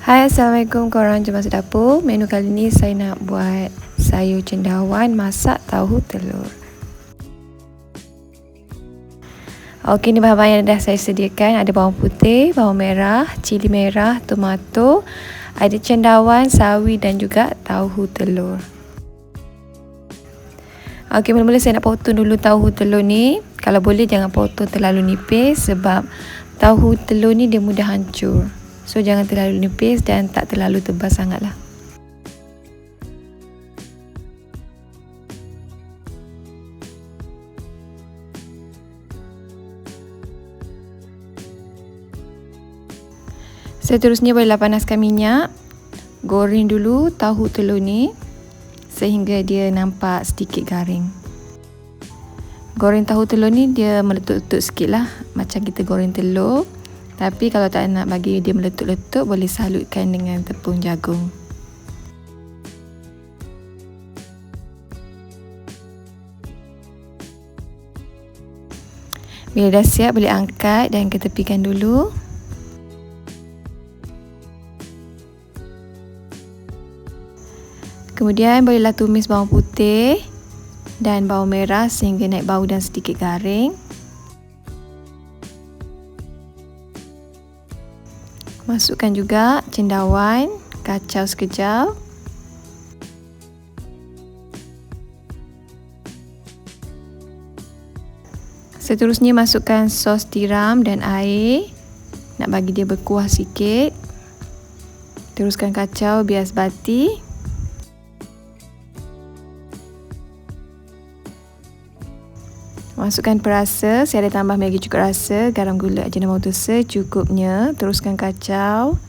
Hai Assalamualaikum. Korang masuk dapur. Menu kali ni saya nak buat sayur cendawan masak tahu telur. Okey ni bahan-bahan yang dah saya sediakan. Ada bawang putih, bawang merah, cili merah, tomato. Ada cendawan, sawi dan juga tahu telur. Okey mula-mula saya nak potong dulu tahu telur ni. Kalau boleh jangan potong terlalu nipis Sebab tahu telur ni dia mudah hancur So jangan terlalu nipis dan tak terlalu tebal sangatlah. Seterusnya bolehlah panaskan minyak. Goreng dulu tahu telur ni sehingga dia nampak sedikit garing. Goreng tahu telur ni dia meletup-letup sikit lah macam kita goreng telur. Tapi kalau tak nak bagi dia meletup-letup boleh salutkan dengan tepung jagung. Bila dah siap boleh angkat dan ketepikan dulu. Kemudian bolehlah tumis bawang putih dan bawang merah sehingga naik bau dan sedikit garing. Masukkan juga cendawan, kacau sekejap. Seterusnya masukkan sos tiram dan air. Nak bagi dia berkuah sikit. Teruskan kacau bias bati. Masukkan perasa, saya ada tambah Maggi cukup rasa, garam gula ajinomoto secukupnya. Teruskan kacau.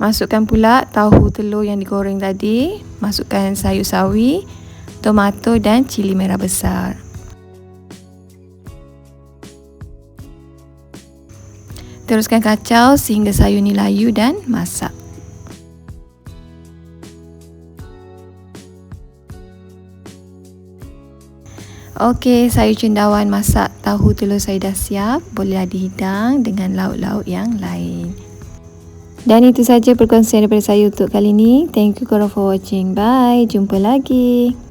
Masukkan pula tahu telur yang digoreng tadi. Masukkan sayur sawi, tomato dan cili merah besar. Teruskan kacau sehingga sayur ni layu dan masak. Okey, sayur cendawan masak tahu telur saya dah siap. Bolehlah dihidang dengan lauk-lauk yang lain. Dan itu saja perkongsian daripada saya untuk kali ini. Thank you for watching. Bye. Jumpa lagi.